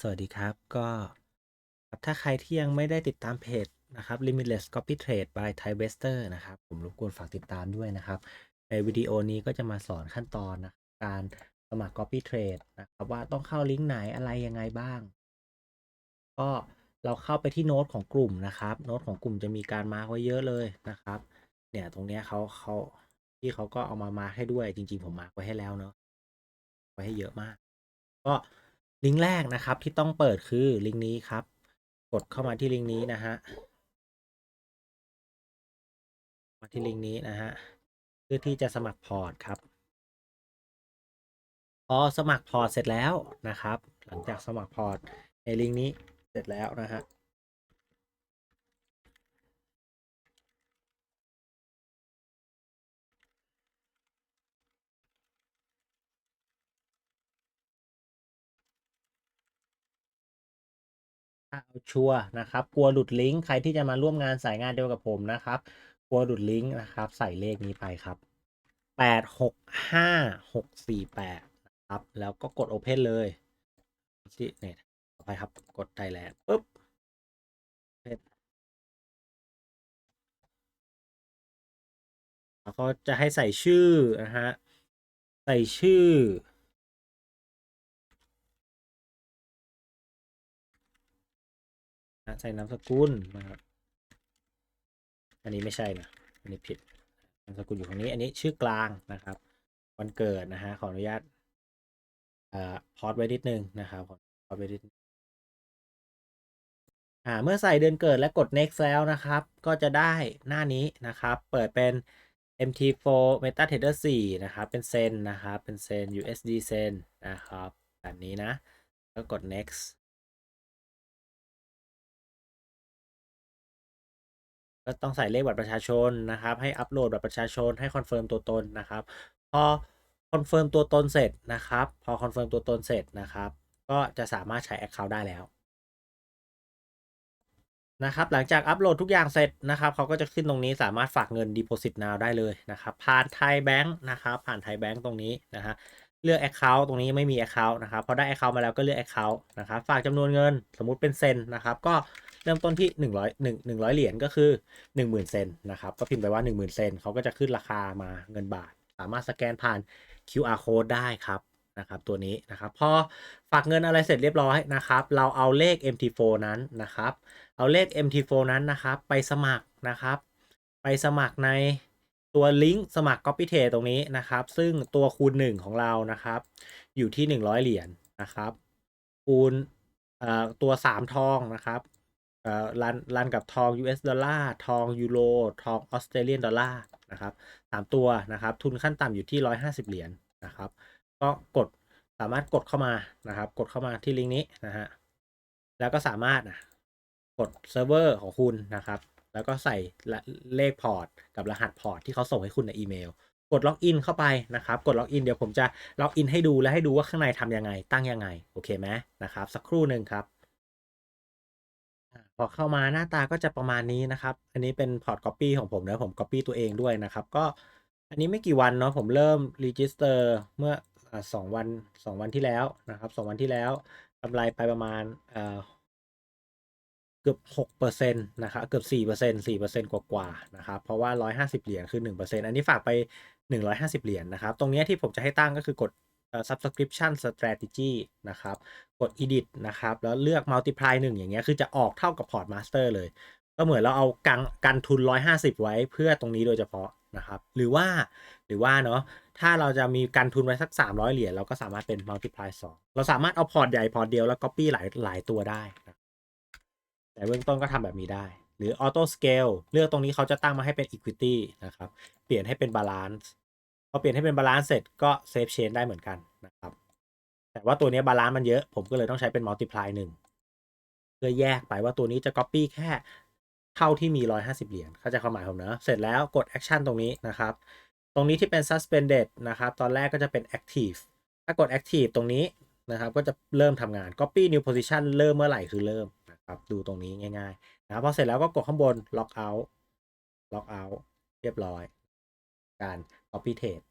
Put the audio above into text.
สวัสดีครับก็ถ้าใครที่ยังไม่ได้ติดตามเพจนะครับ Limitless Copy Trade by Thai Investor นะครับ ผมรบกวนฝากติดตามด้วยนะครับ ในวิดีโอนี้ก็จะมาสอนขั้นตอนนะการสมัคร Copy Trade นะครับว่าต้องเข้าลิงก์ไหนอะไรยังไงบ้าง ก็เราเข้าไปที่โน้ตของกลุ่มนะครับโน้ตของกลุ่มจะมีการมาร์กไว้เยอะเลยนะครับ เนี่ยตรงเนี้ยเขาเขาที่เขาก็เอามามาร์กให้ด้วยจริง ๆ ผมมาร์กไว้ให้แล้วเนาะไว้ให้เยอะมาก ก็ ลิงก์แรกนะครับที่ต้องเปิดคือลิงก์นี้ครับ กดเข้ามาที่ลิงก์นี้นะฮะมาที่ลิงก์นี้นะฮะเพื่อที่จะสมัครพอร์ตครับพอสมัครพอร์ตเสร็จแล้วนะครับ หลังจากสมัครพอร์ตในลิงก์นี้เสร็จแล้วนะฮะ เอาชัวนะครับ กลัวหลุดลิงก์ใครที่จะมาร่วมงานสายงานเดียวกับผมนะครับ กลัวหลุดลิงก์นะครับ ใส่เลขนี้ไปครับแปดหกห้าหกสี่แปดนะครับ แล้วก็กด Open เลยที่เนี่ยต่อไปครับกด Thailand ปุ๊บ Open แล้วก็จะให้ใส่ชื่อนะฮะ ใส่ชื่อ ใส่นามสกุลนะครับ อันนี้ไม่ใช่นะ อันนี้ผิดนามสกุลอยู่ตรงนี้ อันนี้ชื่อกลางนะครับ วันเกิดนะฮะ ขออนุญาตอ่าพอดไว้นิดนึงนะครับ ขอพอดไว้นิดอ่า เมื่อใส่เดือนเกิดและกด next แล้วนะครับ ก็จะได้หน้านี้นะครับ เปิดเป็น MT4 MetaTrader 4 นะครับ เป็นเซนนะครับ เป็นเซน USD เซนนะครับ แบบนี้นะ ก็กด next ก็ต้องใส่เลขบัตรประชาชนนะครับ ให้อัปโหลดบัตรประชาชนให้คอนเฟิร์มตัวตนนะครับ พอคอนเฟิร์มตัวตนเสร็จนะครับ พอคอนเฟิร์มตัวตนเสร็จนะครับ ก็จะสามารถใช้ Account ได้แล้วนะครับ หลังจากอัปโหลดทุกอย่างเสร็จนะครับเขาก็จะขึ้นตรงนี้สามารถฝากเงิน Deposit Now ได้เลยนะครับ ผ่านไทยแบงค์นะครับ ผ่านไทยแบงค์ตรงนี้นะฮะ เลือก Account ตรงนี้ไม่มี Account นะครับพอได้ Account มาแล้วก็เลือก Account นะครับฝากจำนวนเงินสมมุติเป็นเซนนะครับก็เริ่มต้นที่ 100 1 100 เหรียญก็คือ 10,000 เซนนะครับก็พิมพ์ไปว่า 10,000 เซนเขาก็จะขึ้นราคามาเงินบาท สามารถสแกนผ่าน QR code ได้ครับนะครับตัวนี้นะครับพอฝากเงินอะไรเสร็จเรียบร้อยนะครับ เราเอาเลข MT4 นั้นนะครับ เอาเลข MT4 นั้นนะครับ ไปสมัครนะครับ ไปสมัครใน ตัวลิงก์สมัคร Copy Trade ตรงนี้นะครับ ซึ่งตัวคูณ 1 ของเรานะครับ อยู่ที่ 100 เหรียญนะครับ คูณตัว 3 ทองนะครับรันรันกับทอง US ดอลลาร์ทองยูโรทองออสเตรเลียนดอลลาร์นะครับสามตัวนะครับ ทุนขั้นต่ำอยู่ที่ 150 เหรียญนะครับ ก็กดสามารถกดเข้ามานะครับ กดเข้ามาที่ลิงก์นี้นะฮะแล้วก็สามารถกดเซิร์ฟเวอร์ของคุณนะครับ แล้วก็ใส่เลขพอร์ตกับรหัสพอร์ตที่เขาส่งให้คุณในอีเมล กดล็อกอินเข้าไปนะครับ กดล็อกอินเดี๋ยวผมจะล็อกอินให้ดูและให้ดูว่าข้างในทำยังไง ตั้งยังไง โอเคไหมนะครับ สักครู่หนึ่งครับพอเข้ามาหน้าตาก็จะประมาณนี้นะครับ อันนี้เป็นพอร์ต Copy ของผมนะผม Copy ตัวเองด้วยนะครับ ก็อันนี้ไม่กี่วันเนาะผมเริ่ม Register เมื่อสองวันสองวันที่แล้วนะครับสองวันที่แล้วกำไรไปประมาณ เกือบหกเปอร์เซ็นต์นะครับเกือบสี่เปอร์เซ็นต์สี่เปอร์เซ็นต์กว่าๆนะครับเพราะว่าร้อยห้าสิบเหรียญคือหนึ่งเปอร์เซ็นต์อันนี้ฝากไปหนึ่งร้อยห้าสิบเหรียญนะครับ ตรงนี้ที่ผมจะให้ตั้งก็คือกด subscription strategy นะครับ กด edit นะครับ แล้วเลือก multiply 1 อย่างเงี้ย คือจะออกเท่ากับ port master เลย ก็เหมือนเราเอากันกันทุน 150 ไว้เพื่อตรงนี้โดยเฉพาะนะครับ หรือว่าหรือว่าเนาะ ถ้าเราจะมีกันทุนไว้สัก 300 เหรียญ เราก็สามารถเป็น multiply 2 เราสามารถเอาพอร์ตใหญ่พอร์ตเดียวแล้ว copy หลายหลายตัวได้นะ แต่เบื้องต้นก็ทำแบบนี้ได้ หรือ auto scale เลือกตรงนี้เขาจะตั้งมาให้เป็น equity นะครับ เปลี่ยนให้เป็น balance พอเปลี่ยนให้เป็นบาลานซ์เสร็จก็เซฟเชนได้เหมือนกันนะครับ แต่ว่าตัวนี้บาลานซ์มันเยอะ ผมก็เลยต้องใช้เป็นมัลติพลายหนึ่งเพื่อแยกไปว่าตัวนี้จะ Copy แค่เท่าที่มี 150 เหรียญเข้าใจความหมายผมเนอะเสร็จแล้วกด Action ตรงนี้นะครับ ตรงนี้ที่เป็น Suspended นะครับ ตอนแรกก็จะเป็น Active ถ้ากด Active ตรงนี้นะครับ ก็จะเริ่มทำงาน Copy New Position เริ่มเมื่อไหร่คือเริ่ม ครับดูตรงนี้ง่ายๆนะครับพอเสร็จแล้วก็กดข้างบน Lock Out Lock Out เรียบร้อย การ copy trade